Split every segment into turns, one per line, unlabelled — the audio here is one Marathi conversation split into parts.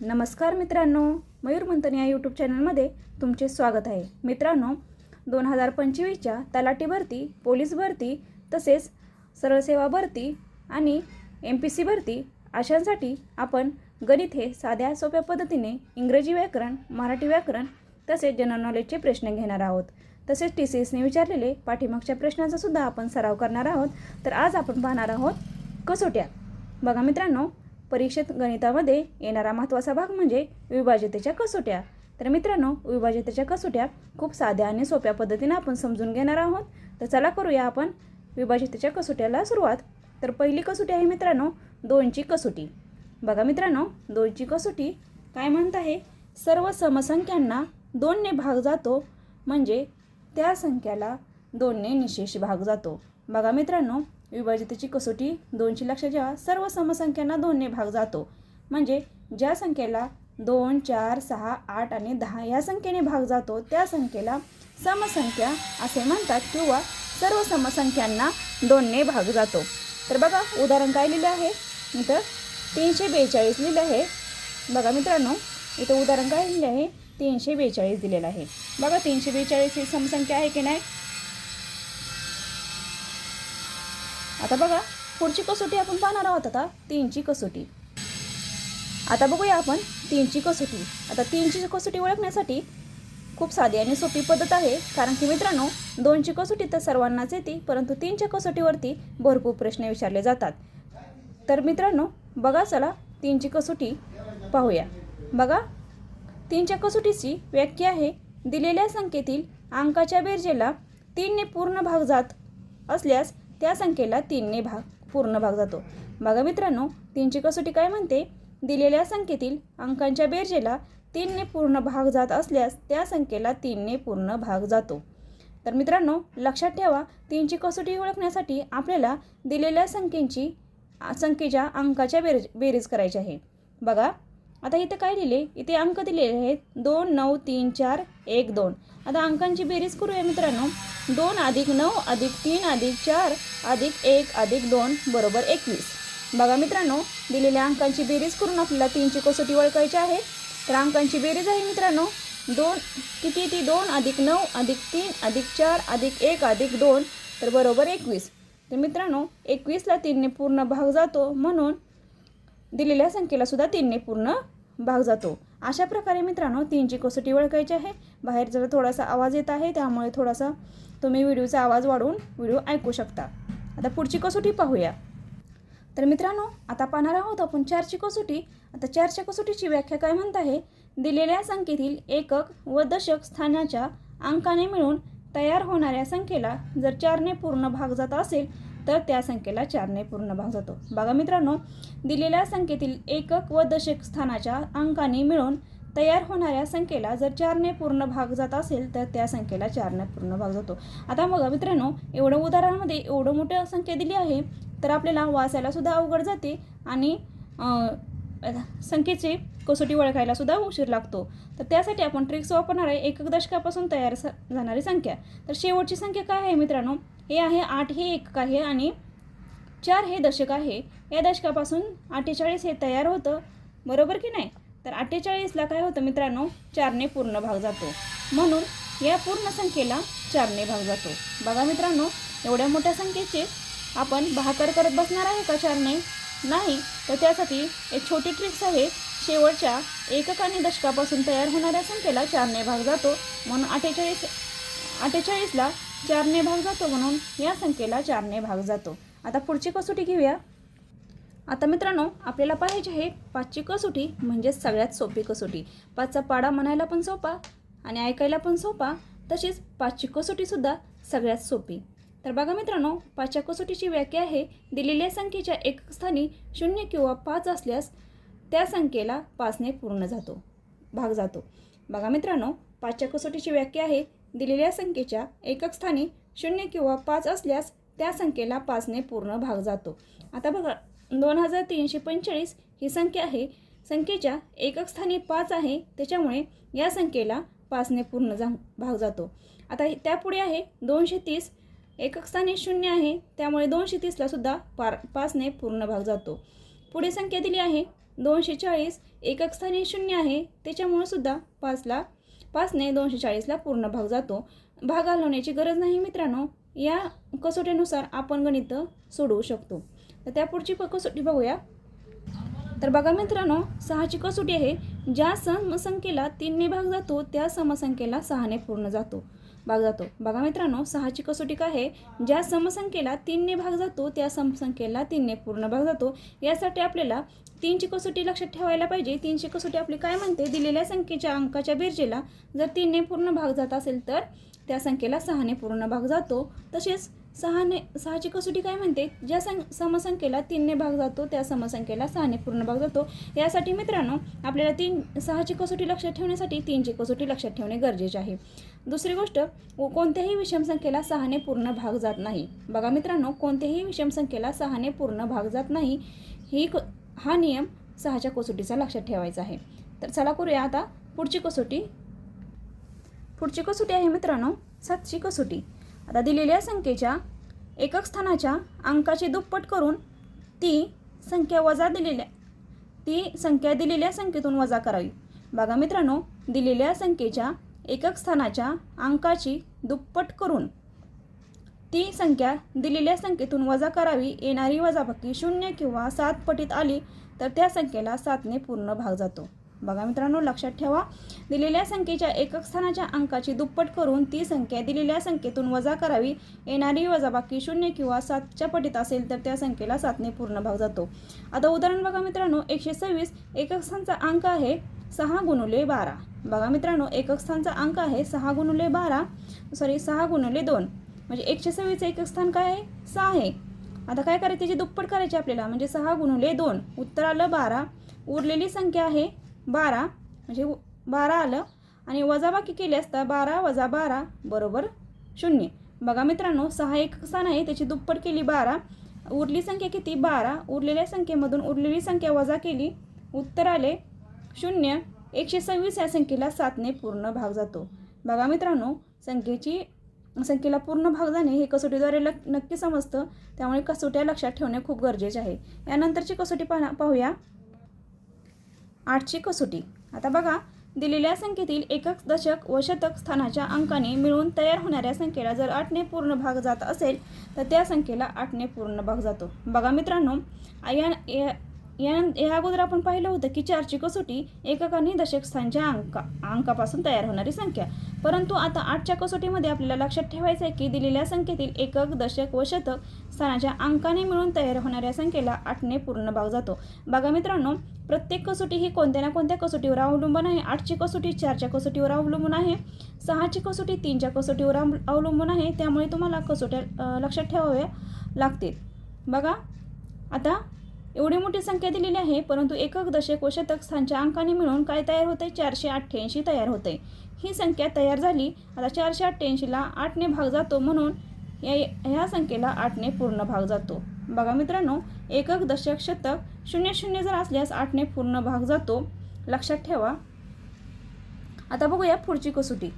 नमस्कार मित्रांनो मयूर मंथन या यूट्यूब चॅनलमध्ये तुमचे स्वागत आहे. मित्रांनो दोन हजार पंचवीसच्या तलाठी भरती पोलीस भरती तसेच सरळ सेवा भरती आणि एम पी सी भरती अशांसाठी आपण गणित हे साध्या सोप्या पद्धतीने इंग्रजी व्याकरण मराठी व्याकरण तसेच जनरल नॉलेजचे प्रश्न घेणार आहोत. तसेच टी सी एसने विचारलेले पाठीमागच्या प्रश्नांचा सुद्धा आपण सराव करणार आहोत. तर आज आपण पाहणार आहोत कसोट्या. बघा मित्रांनो परीक्षेत गणितामध्ये येणारा महत्त्वाचा भाग म्हणजे विभाज्यतेच्या कसोट्या. तर मित्रांनो विभाज्यतेच्या कसोट्या खूप साध्या आणि सोप्या पद्धतीने आपण समजून घेणार आहोत. तर चला करूया आपण विभाज्यतेच्या कसोट्याला सुरुवात. तर पहिली कसोटी आहे मित्रांनो दोनची कसोटी. बघा मित्रांनो दोनची कसोटी काय म्हणत आहे? सर्व समसंख्यांना दोनने भाग जातो म्हणजे त्या संख्याला दोनने निशेष भाग जातो. बघा मित्रांनो विभाजितेची कसोटी दोनशे लक्षात जेव्हा सर्व समसंख्यांना दोनने भाग जातो. म्हणजे ज्या संख्येला दोन चार सहा आठ आणि दहा या संख्येने भाग जातो त्या संख्येला समसंख्या असे म्हणतात किंवा सर्व समसंख्यांना दोनने भाग जातो. तर बघा उदाहरण काय लिहिलं आहे? इथं तीनशे बेचाळीस लिहिलं आहे. बघा मित्रांनो इथं उदाहरण काय लिहिलं आहे? तीनशे बेचाळीस दिलेलं आहे. बघा तीनशे बेचाळीस ही समसंख्या आहे की नाही? आता बघा पुढची कसोटी आपण पाहणार आहोत आता तीनची कसोटी. आता बघूया आपण तीनची कसोटी. आता तीनची कसोटी ओळखण्यासाठी खूप साधी आणि सोपी पद्धत आहे. कारण की मित्रांनो दोनची कसोटी तर सर्वांनाच येते परंतु तीनच्या कसोटीवरती भरपूर प्रश्न विचारले जातात. तर मित्रांनो बघा चला तीनची कसोटी पाहूया. बघा तीनच्या कसोटीची व्याख्या आहे. दिलेल्या संख्येतील अंकाच्या बेरजेला तीनने पूर्ण भाग जात असल्यास त्या संख्येला तीनने भाग पूर्ण भाग जातो. बघा मित्रांनो तीनची कसोटी काय म्हणते? दिलेल्या संख्येतील अंकांच्या बेरजेला तीनने पूर्ण भाग जात असल्यास त्या संख्येला तीनने पूर्ण भाग जातो. तर मित्रांनो लक्षात ठेवा तीनची कसोटी ओळखण्यासाठी आपल्याला दिलेल्या संख्येची संख्येच्या अंकाच्या बेरज बेरीज करायची आहे. बघा आता इथं काय लिहिले? इथे अंक दिलेले आहेत. दोन नऊ तीन चार एक दोन. आता अंकांची बेरीज करूया मित्रांनो. दोन अधिक नऊ अधिक तीन अधिक चार अधिक एक अधिक दोन बरोबर एकवीस. बघा मित्रांनो दिलेल्या अंकांची बेरीज करून आपल्याला तीनची कसोटी ओळखायची आहे. तर अंकांची बेरीज आहे मित्रांनो. दोन किती ती? दोन अधिक नऊ अधिक तीन अधिक चार अधिक एक अधिक दोन तर बरोबर एकवीस. तर मित्रांनो एकवीसला तीनने पूर्ण भाग जातो. म्हणून दिलेल्या संख्येला सुद्धा तीनने पूर्ण भाग जातो. अशा प्रकारे मित्रांनो तीनची कसोटी ओळखायची आहे. बाहेर जरा थोडासा आवाज येत आहे त्यामुळे थोडासा तुम्ही व्हिडिओचा आवाज वाढवून व्हिडिओ ऐकू शकता. आता पुढची कसोटी पाहूया. तर मित्रांनो आता पाहणार आहोत आपण चारची कसोटी. आता चारच्या कसोटीची व्याख्या काय म्हणत आहे? दिलेल्या संख्येतील एकक व दशक स्थानाच्या अंकाने मिळून तयार होणाऱ्या संख्येला जर चारने पूर्ण भाग जात असेल तर त्या संख्येला चारने पूर्ण भाग जातो. बघा मित्रांनो दिलेल्या संख्येतील एकक व दशक स्थानाच्या अंकाने मिळून तयार होणाऱ्या संख्येला जर चारने पूर्ण भाग जात असेल तर त्या संख्येला चारने पूर्ण भाग जातो. आता बघा मित्रांनो एवढं उदाहरणामध्ये एवढं मोठं संख्या दिली आहे तर आपल्याला वाचायला सुद्धा अवघड जाते आणि संख्येचे कसोटी ओळखायला सुद्धा उशीर लागतो. तर त्यासाठी आपण ट्रिक्स वापरणार आहे एकक दशकापासून तयार जाणारी संख्या. तर शेवटची संख्या काय आहे मित्रांनो? हे आहे आठ हे एकक आहे आणि चार हे दशक आहे. या दशकापासून अठ्ठेचाळीस हे तयार होतं. बरोबर की नाही? तर अठ्ठेचाळीसला काय होतं मित्रांनो? चारने पूर्ण भाग जातो. म्हणून या पूर्ण संख्येला चारने भाग जातो. बघा मित्रांनो एवढ्या मोठ्या संख्येचे आपण भाकर करत बसणार आहे का चारने? नाही. तर त्यासाठी एक छोटी ट्रिक्स आहे. शेवटच्या एकक आणि दशकापासून तयार होणाऱ्या संख्येला चारने भाग जातो. म्हणून अठ्ठेचाळीस अठ्ठेचाळीसला चारने भाग जातो म्हणून या संख्येला चारने भाग जातो. आता पुढची कसोटी घेऊया. आता मित्रांनो आपल्याला पाहिजे आहे पाचची कसोटी म्हणजेच सगळ्यात सोपी कसोटी. पाचचा पाडा म्हणायला पण सोपा आणि ऐकायला पण सोपा तशीच पाचची कसोटीसुद्धा सगळ्यात सोपी. तर बघा मित्रांनो पाचच्या कसोटीची व्याख्या आहे दिलेल्या संख्येच्या एक स्थानी शून्य किंवा पाच असल्यास त्या संख्येला पाचने पूर्ण जातो भाग जातो. बघा मित्रांनो पाचच्या कसोटीची व्याख्या आहे दिलेल्या संख्येच्या एकक स्थानी शून्य किंवा पाच असल्यास त्या संख्येला पाचने पूर्ण भाग जातो. आता बघा दोन हजार तीनशे पंचेचाळीस ही संख्या आहे. संख्येच्या एकक स्थानी पाच आहे. त्याच्यामुळे या संख्येला पाचने पूर्ण जा भाग जातो. आता त्यापुढे आहे दोनशे तीस. एकक स्थानी शून्य आहे. त्यामुळे दोनशे तीसला सुद्धा पार पाचने पूर्ण भाग जातो. पुढे संख्या दिली आहे दोनशे चाळीस. एकक स्थानी शून्य आहे. त्याच्यामुळे सुद्धा पाचला पाचने दोनशे चाळीसला पूर्ण भाग जातो. भाग घालवण्याची गरज नाही मित्रांनो. या कसोटीनुसार आपण गणित सोडवू शकतो. तर त्या पुढची कसोटी बघूया. तर बघा मित्रांनो सहाची कसोटी आहे. ज्या समसंख्येला तीनने भाग जातो त्या समसंख्येला सहाने पूर्ण जातो भाग जातो. बघा मित्रांनो सहाची कसोटी काय आहे? ज्या समसंख्येला तीनने भाग जातो त्या समसंख्येला तीनने पूर्ण भाग जातो. यासाठी आपल्याला तीनची कसोटी लक्षात ठेवायला पाहिजे. तीनची कसोटी आपली काय म्हणते? दिलेल्या संख्येच्या अंकाच्या बेरजेला जर तीनने पूर्ण भाग जात असेल तर त्या संख्येला सहाने पूर्ण भाग जातो. तसेच सहाने सहाची कसोटी काय म्हणते? ज्या सं समसंख्येला तीनने भाग जातो त्या समसंख्येला सहाने पूर्ण भाग जातो. यासाठी मित्रांनो आपल्याला तीन सहाची कसोटी लक्षात ठेवण्यासाठी तीनची कसोटी लक्षात ठेवणे गरजेचे आहे. दुसरी गोष्ट व कोणत्याही विषम संख्येला सहाने पूर्ण भाग जात नाही. बघा मित्रांनो कोणत्याही विषम संख्येला सहाने पूर्ण भाग जात नाही. ही क हा नियम सहाच्या कसोटीचा लक्षात ठेवायचा आहे. तर चला करूया आता पुढची कसोटी. पुढची कसोटी आहे मित्रांनो सातची कसोटी. आता दिलेल्या संख्येच्या एकक स्थानाच्या अंकाची दुप्पट करून ती संख्या वजा दिलेल्या ती संख्या दिलेल्या संख्येतून वजा करावी. बघा मित्रांनो दिलेल्या संख्येच्या एकक स्थानाच्या अंकाची दुप्पट करून ती संख्या दिलेल्या संख्येतून वजा करावी येणारी वजाबाकी शून्य किंवा सात पटीत आली तर त्या संख्येला सातने पूर्ण भाग जातो. बघा मित्रांनो लक्षात ठेवा. दिलेल्या संख्येच्या एकक स्थानाच्या अंकाची दुप्पट करून ती संख्या दिलेल्या संख्येतून वजा करावी येणारी वजाबाकी शून्य किंवा सातच्या पटीत असेल तर त्या संख्येला सातने पूर्ण भाग जातो. आता उदाहरण बघा मित्रांनो एकशे सव्वीस एकक स्थानचा अंक आहे सहा गुणुले बारा. बघा मित्रांनो एकक स्थानचा अंक आहे सहा गुणुले बारा सॉरी सहा गुणुले दोन. म्हणजे एकशे सव्वीसचं एकक स्थान काय आहे? सहा आहे. आता काय करायचं? त्याची दुप्पट करायची आपल्याला. म्हणजे सहा गुणुले दोन. उत्तर आलं बारा. उरलेली संख्या आहे बारा. म्हणजे उ- बारा आलं. आणि वजाबाकी केली असता बारा वजा बारा बरोबर शून्य. बघा मित्रांनो सहा एक स्थान आहे. त्याची दुप्पट केली बारा. उरली संख्या किती? बारा. उरलेल्या संख्येमधून उरलेली संख्या वजा केली. उत्तर आले शून्य. एकशे सव्वीस या संख्येला सातने पूर्ण भाग जातो. बघा मित्रांनो संख्येची संख्येला पूर्ण भाग जाणे हे कसोटीद्वारे लक नक्की समजतं. त्यामुळे कसोट्या लक्षात ठेवणे खूप गरजेचे आहे. यानंतरची कसोटी पाहा पाहूया. आठची कसोटी. आता बघा दिलेल्या संख्येतील एकक दशक व शतक स्थानाच्या अंकाने मिळून तयार होणाऱ्या संख्येला जर आठने पूर्ण भाग जात असेल तर त्या संख्येला आठने पूर्ण भाग जातो. बघा मित्रांनो या या- या अगोदर आपण पाहिलं होतं की चारची कसोटी एकक आणि दशक स्थानच्या अंका अंकापासून तयार होणारी संख्या. परंतु आता आठच्या कसोटीमध्ये आपल्याला लक्षात ठेवायचं आहे की दिलेल्या संख्येतील एकक दशक व शतक स्थानाच्या अंकाने मिळून तयार होणाऱ्या संख्येला आठने पूर्ण भाग जातो. बघा मित्रांनो प्रत्येक कसोटी ही कोणत्या ना कोणत्या कसोटीवर अवलंबून आहे? आठची कसोटी चारच्या कसोटीवर अवलंबून आहे. सहाची कसोटी तीनच्या कसोटीवर अवलंबून आहे. त्यामुळे तुम्हाला कसोट्या लक्षात ठेवाव्या लागतील. बघा आता एवढी मोठी संख्या दिलेली आहे परंतु एकक दशक व शतक स्थानच्या अंकाने मिळून काय तयार होते चारशे अठ्ठ्याऐंशी तयार होते ही संख्या तयार झाली आता चारशे अठ्ठ्याऐंशीला आठने भाग जातो म्हणून या ह्या संख्येला आठने पूर्ण भाग जातो. बघा मित्रांनो एकक दशक शतक शून्य शून्य जर असल्यास आठने पूर्ण भाग जातो. लक्षात ठेवा. आता बघूया पुढची कसोटी.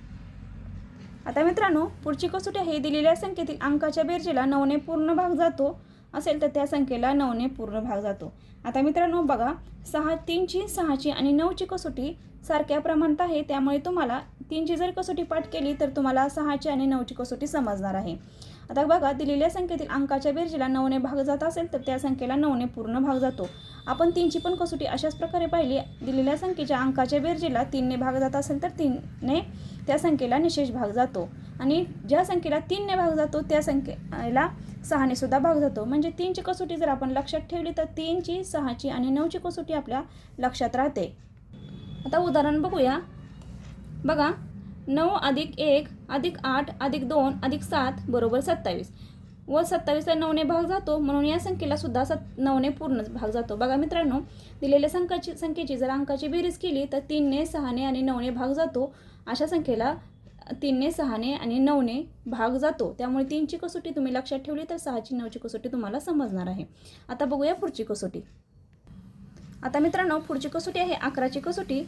आता मित्रांनो पुढची कसोटी आहे दिलेल्या संख्येतील अंकाच्या बेरजेला नऊने पूर्ण भाग जातो. असेल तर त्या संख्येला नऊने पूर्ण भाग जातो. आता मित्रांनो बघा सहा तीनची सहाची आणि नऊची कसोटी सारख्या प्रमाणात आहे. त्यामुळे तुम्हाला तीनची जर कसोटी पाठ केली तर तुम्हाला सहाची आणि नऊची कसोटी समजणार आहे. आता बघा दिलेल्या संख्येतील अंकाच्या बेरजेला नऊने भाग जात असेल तर त्या संख्येला नऊने पूर्ण भाग जातो. आपण तीनची पण कसोटी अशाच प्रकारे पाहिली. दिलेल्या संख्येच्या अंकाच्या बेरजेला तीनने भाग जात असेल तर तीनने त्या संख्येला निशेष भाग जातो. आणि ज्या संख्येला तीनने भाग जातो त्या संख्येला सहाने सुद्धा भाग जातो. म्हणजे तीनची कसोटी जर आपण लक्षात ठेवली तर तीनची सहाची आणि नऊची कसोटी आपल्या लक्षात राहते. आता उदाहरण बघूया. बघा नऊ अधिक एक अधिक आठ अधिक दोन अधिक सात बरोबर सत्तावीस. व सत्तावीसला नऊने भाग जातो म्हणून या संख्येला सुद्धा सत नऊने पूर्ण भाग जातो. बघा मित्रांनो दिलेल्या संख्याची संख्येची जर अंकाची बेरीज केली तर तीनने सहाने आणि नऊने भाग जातो. अशा संख्येला तीनने सहाने आणि नऊने भाग जातो. त्यामुळे तीनची कसोटी तुम्ही लक्षात ठेवली तर सहाची नऊची कसोटी तुम्हाला समजणार आहे. आता बघूया पुढची कसोटी. आता मित्रांनो पुढची कसोटी आहे अकराची कसोटी.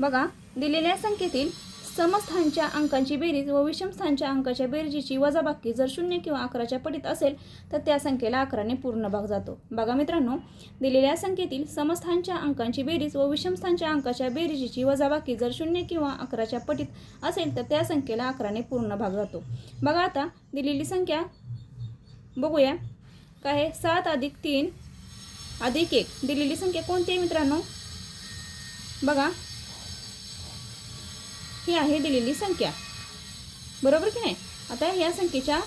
बघा दिलेल्या संख्येतील समस्थानच्या अंकांची बेरीज व विषमस्थानच्या अंकाच्या बेरजीची वजाबाकी जर शून्य किंवा अकराच्या पटीत असेल तर त्या संख्येला अकराने पूर्ण भाग जातो. बघा मित्रांनो दिलेल्या संख्येतील समस्थानच्या अंकांची बेरीज व विषमस्थानच्या अंकाच्या बेरजीची वजाबाकी जर शून्य किंवा अकराच्या पटीत असेल तर त्या संख्येला अकराने पूर्ण भाग जातो. बघा आता दिलेली संख्या बघूया. काय आहे? सात अधिक तीन अधिक एक. दिलेली संख्या कोणती आहे मित्रांनो? बघा. ही आहे दिलेली संख्या. बरोबर की नाही? आता या संख्येच्या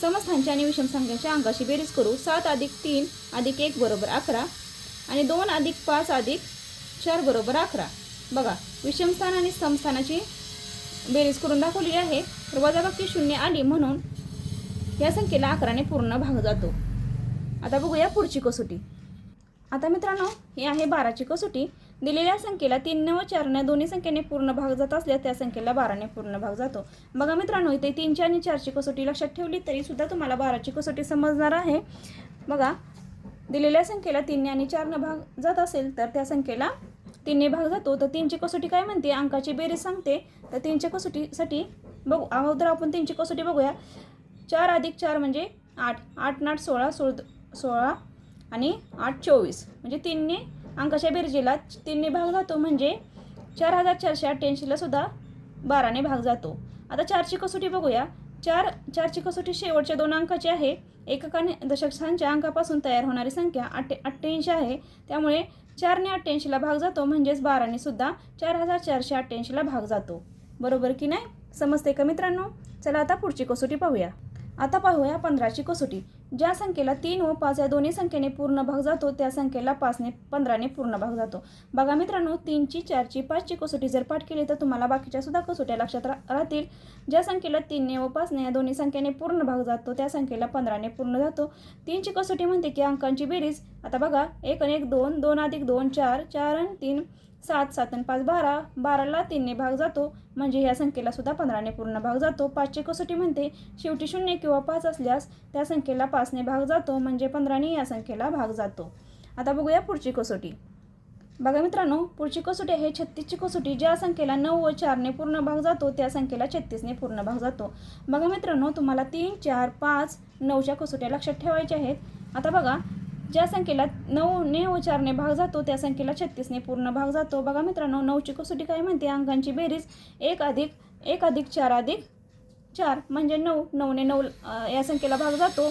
समस्थांच्या आणि विषम संख्यांच्या अंकाशी बेरीज करू. सात अधिक तीन अधिक एक बरोबर अकरा आणि दोन अधिक पाच अधिक चार बरोबर अकरा. बघा विषमस्थान आणि समस्थानाची बेरीज करून दाखवलेली आहे. तर वजाबाकी शून्य आली म्हणून या संख्येला अकराने पूर्ण भाग जातो. आता बघूया पुढची कसोटी. आता मित्रांनो हे आहे बाराची कसोटी. दिलेल्या संख्येला तीन व चारने दोन्ही संख्येने पूर्ण भाग जात असल्यास त्या संख्येला बाराने पूर्ण भाग जातो. बघा मित्रांनो इथे तीनची आणि चारची कसोटी लक्षात ठेवली तरी सुद्धा तुम्हाला बाराची कसोटी समजणार आहे. बघा दिलेल्या संख्येला तीनने आणि चारनं भाग जात असेल तर त्या संख्येला तीनने भाग जातो. तर तीनची कसोटी काय म्हणते? अंकाची बेरीज सांगते. तर तीनच्या कसोटीसाठी बघू अगोदर आपण तीनची कसोटी बघूया. चार अधिक चार म्हणजे आठ. आठ नाट सोळा सोळ सोळा आणि आठ चोवीस. म्हणजे तीनने अंकाच्या बेरजेला तीनने भाग जातो म्हणजे चार हजार चारशे अठ्ठ्याऐंशीला सुद्धा बाराने भाग जातो. आता चारची कसोटी बघूया. चार चारची कसोटी शेवटच्या दोन अंकाची आहे. एककाने दशकस्थानच्या अंकापासून तयार होणारी संख्या अठ्ठे अठ्ठ्याऐंशी आहे. त्यामुळे चारने अठ्ठ्याऐंशीला भाग जातो म्हणजेच बाराने सुद्धा चार हजार चारशे अठ्ठ्याऐंशीला भाग जातो. बरोबर की नाही? समजते का मित्रांनो? चला आता पुढची कसोटी पाहूया. आता पाहूया पंधराची कसोटी. ज्या संख्येला तीन व पाच या दोन्ही संख्येने पूर्ण भाग जातो त्या संख्येला पाचने पंधराने पूर्ण भाग जातो. बघा मित्रांनो तीनची चारची पाचची कसोटी जर पाठ केली तर तुम्हाला बाकीच्या सुद्धा कसोट्या लक्षात रा राहतील. ज्या संख्येला तीनने व पाचने या दोन्ही संख्येने पूर्ण भाग जातो त्या संख्येला पंधराने पूर्ण जातो. तीनची कसोटी म्हणते की अंकांची बेरीज. आता बघा एक आणि एक दोन दोन अधिक दोन चार चार आणि तीन सात सात आणि पाच बारा. बाराला तीनने भाग जातो. म्हणजे या संख्येला सुद्धा पंधराने पूर्ण भाग जातो. पाचची कसोटी म्हणते. शेवटी शून्य किंवा पाच असल्यास त्या संख्येला पाचने भाग जातो. म्हणजे पंधराने या संख्येला भाग जातो. आता बघूया पुढची कसोटी. बघा मित्रांनो पुढची कसोटी आहे छत्तीसची कसोटी. ज्या संख्येला नऊ व चारने पूर्ण भाग जातो त्या संख्येला छत्तीसने पूर्ण भाग जातो. बघा मित्रांनो तुम्हाला तीन चार पाच नऊच्या कसोट्या लक्षात ठेवायच्या आहेत. आता बघा ज्या संख्येला नऊ ने चारने भाग जातो त्या संख्येला छत्तीसने पूर्ण भाग जातो. बघा मित्रांनो नऊची कसोटी काय म्हणते? अंकांची बेरीज एक अधिक एक अधिक चार अधिक चार. म्हणजे नऊ नऊने नऊ या संख्येला भाग जातो.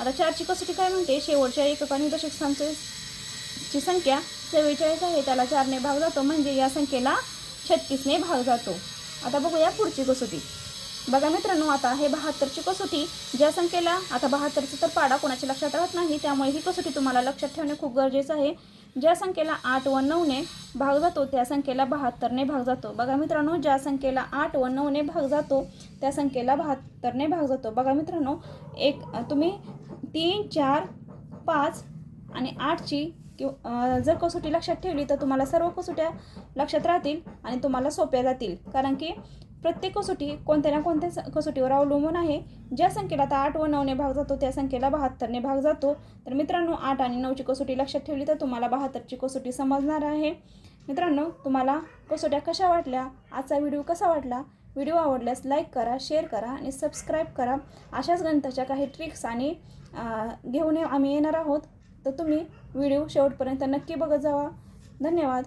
आता चारची कसोटी काय म्हणते? शेवटच्या एककाने दशक स्थानचे ची संख्या चव्वेचाळीस आहे त्याला चारने भाग जातो. म्हणजे या संख्येला छत्तीसने भाग जातो. आता बघूया पुढची कसोटी. बघा मित्रांनो आता हे बहात्तरची कसोटी ज्या संख्येला आता बहात्तरचा तर पाडा कोणाच्या लक्षात राहत नाही त्यामुळे ही कसोटी तुम्हाला लक्षात ठेवणे खूप गरजेचं आहे. ज्या संख्येला आठ व नऊने भाग जातो त्या संख्येला बहात्तरने भाग जातो. बघा मित्रांनो ज्या संख्येला आठ व नऊने भाग जातो त्या संख्येला बहात्तरने भाग जातो. बघा मित्रांनो एक तुम्ही तीन चार पाच आणि आठची किंवा जर कसोटी लक्षात ठेवली तर तुम्हाला सर्व कसोट्या लक्षात राहतील आणि तुम्हाला सोप्या जातील. कारण की प्रत्येक कसोटी कोणत्या ना कोणत्या कसोटीवर अवलंबून आहे? ज्या संख्येला आता आठ व नऊने भाग जातो त्या संख्येला बहात्तरने भाग जातो. तर मित्रांनो आठ आणि नऊची कसोटी लक्षात ठेवली तर तुम्हाला बहात्तरची कसोटी समजणार आहे. मित्रांनो तुम्हाला कसोट्या कशा वाटल्या? आजचा व्हिडिओ कसा वाटला? व्हिडिओ आवडल्यास लाईक करा शेअर करा आणि सबस्क्राईब करा. अशाच गणिताच्या काही ट्रिक्स आणि घेऊन आम्ही येणार आहोत. तर तुम्ही व्हिडिओ शेवटपर्यंत नक्की बघत जावा. धन्यवाद.